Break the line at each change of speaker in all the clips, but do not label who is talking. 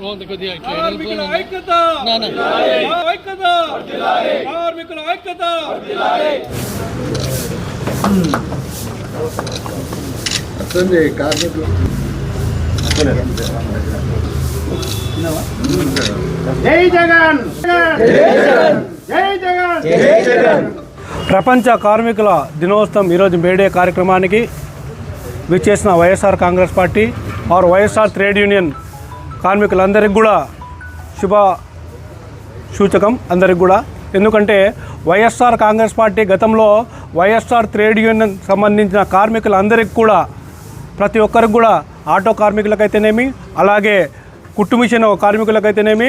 కొద్దిగా ఇట్లా
కార్మికుల
వెళ్ళిపోను.
ఐక్యత!
నా, నా.
ఐక్యత! కార్మికుల ఐక్యత!
జై జగన్ జై జగన్!
ప్రపంచ కార్మికుల దినోత్సవం ఈరోజు మేడే కార్యక్రమానికి విచ్చేసిన YSR Congress party R YSR trade union కార్మికులందరికీ కూడా శుభ సూచకం అందరికి కూడా. ఎందుకంటే వైఎస్ఆర్ కాంగ్రెస్ పార్టీ గతంలో వైఎస్ఆర్ ట్రేడ్ యూనియన్ సంబంధించిన కార్మికులందరికీ కూడా ప్రతి ఒక్కరికి కూడా ఆటో కార్మికులకైతేనేమి అలాగే కుట్టు మిషన్ కార్మికులకైతేనేమి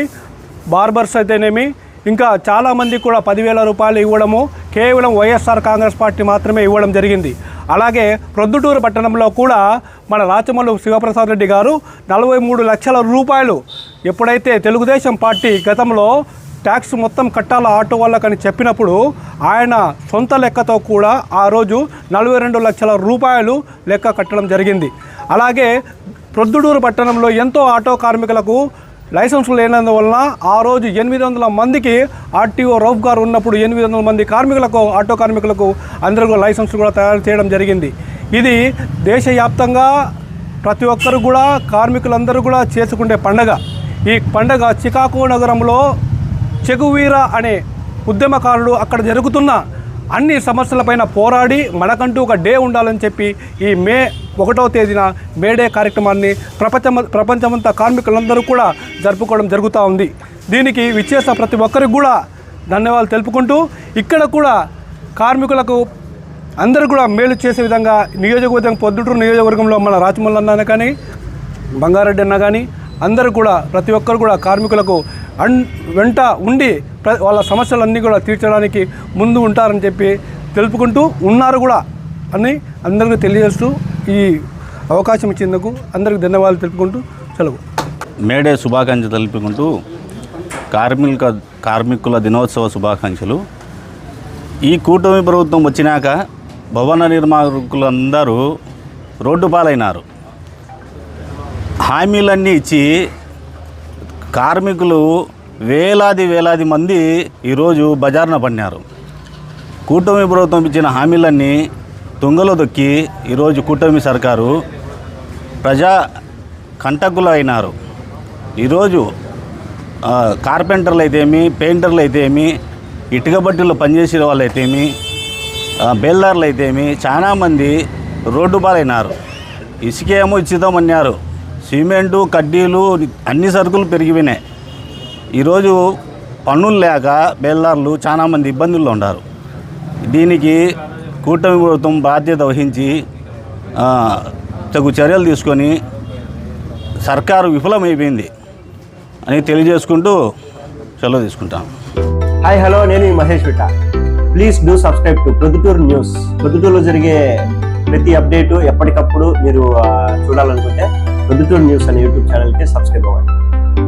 బార్బర్స్ అయితేనేమి ఇంకా చాలామంది కూడా పదివేల రూపాయలు ఇవ్వడము కేవలం వైఎస్ఆర్ కాంగ్రెస్ పార్టీ మాత్రమే ఇవ్వడం జరిగింది. అలాగే ప్రొద్దుటూరు పట్టణంలో కూడా మన రాచమల్లు శివప్రసాద్ రెడ్డి గారు నలభై మూడు లక్షల రూపాయలు ఎప్పుడైతే తెలుగుదేశం పార్టీ గతంలో ట్యాక్స్ మొత్తం కట్టాల ఆటో వాళ్ళకని చెప్పినప్పుడు ఆయన సొంత లెక్కతో కూడా ఆ రోజు నలభై రెండు లక్షల రూపాయలు లెక్క కట్టడం జరిగింది. అలాగే ప్రొద్దుటూరు పట్టణంలో ఎంతో ఆటో కార్మికులకు లైసెన్స్ లేనందువలన ఆ రోజు ఎనిమిది వందల మందికి ఆర్టీఓ రౌఫ్ గారు ఉన్నప్పుడు ఎనిమిది వందల మంది కార్మికులకు ఆటో కార్మికులకు అందరికీ లైసెన్స్ కూడా తయారు చేయడం జరిగింది. ఇది దేశవ్యాప్తంగా ప్రతి ఒక్కరు కూడా కార్మికులందరూ కూడా చేసుకునే పండగ. ఈ పండగ చికాగో నగరంలో చెగువీర అనే ఉద్యమకారుడు అక్కడ జరుగుతున్న అన్ని సమస్యలపైన పోరాడి మనకంటూ ఒక డే ఉండాలని చెప్పి ఈ మే ఒకటవ తేదీన మేడే కార్యక్రమాన్ని ప్రపంచం ప్రపంచమంతా కార్మికులందరూ కూడా జరుపుకోవడం జరుగుతూ ఉంది. దీనికి విచ్చేసిన ప్రతి ఒక్కరికి కూడా ధన్యవాదాలు తెలుపుకుంటూ ఇక్కడ కూడా కార్మికులకు అందరూ కూడా మేలు చేసే విధంగా నియోజకవర్గం పొద్దుటూరు నియోజకవర్గంలో మన రాజమౌళి అన్న కానీ బంగారెడ్డి అన్న కానీ అందరూ కూడా ప్రతి ఒక్కరు కూడా కార్మికులకు అండ్ వెంట ఉండి వాళ్ళ సమస్యలన్నీ కూడా తీర్చడానికి ముందు ఉంటారని చెప్పి తెలుపుకుంటూ ఉన్నారు కూడా అని అందరికీ తెలియజేస్తూ ఈ అవకాశం ఇచ్చేందుకు అందరికీ ధన్యవాదాలు తెలుపుకుంటూ సెలవు.
మేడే శుభాకాంక్ష తెలుపుకుంటూ కార్మిక కార్మికుల దినోత్సవ శుభాకాంక్షలు. ఈ కూటమి ప్రభుత్వం వచ్చినాక భవన నిర్మాణకులందరూ రోడ్డు పాలైనారు. హామీలన్నీ ఇచ్చి కార్మికులు వేలాది వేలాది మంది ఈరోజు బజార్న పడినారు. కూటమి ప్రభుత్వం ఇచ్చిన హామీలన్నీ తుంగలో దొక్కి ఈరోజు కూటమి సర్కారు ప్రజా కంటకులు అయినారు ఈరోజు కార్పెంటర్లు అయితేమి పెయింటర్లు అయితేమి ఇటుక బట్టీలో పనిచేసే వాళ్ళు అయితేమి ఆ, అయితేమి చాలామంది రోడ్డు పాలైనారు. ఇసుకేమో ఇచ్చిదామన్నారు. సిమెంటు కడ్డీలు అన్ని సరుకులు పెరిగిపోయినాయి. ఈరోజు పన్నులు లేక బేల్దారులు చాలామంది ఇబ్బందుల్లో ఉన్నారు. దీనికి కూటమి ప్రభుత్వం బాధ్యత వహించి తగు చర్యలు తీసుకొని సర్కారు విఫలమైపోయింది అని తెలియజేసుకుంటూ సెలవు తీసుకుంటాను
హాయ్ హలో నేను Mahesh విట please do subscribe to Proddatur news. ప్రొద్దుటూరులో జరిగే ప్రతి అప్డేటు ఎప్పటికప్పుడు మీరు చూడాలనుకుంటే ప్రొద్దుటూరు న్యూస్ అనే యూట్యూబ్ ఛానల్కి సబ్స్క్రైబ్ అవ్వండి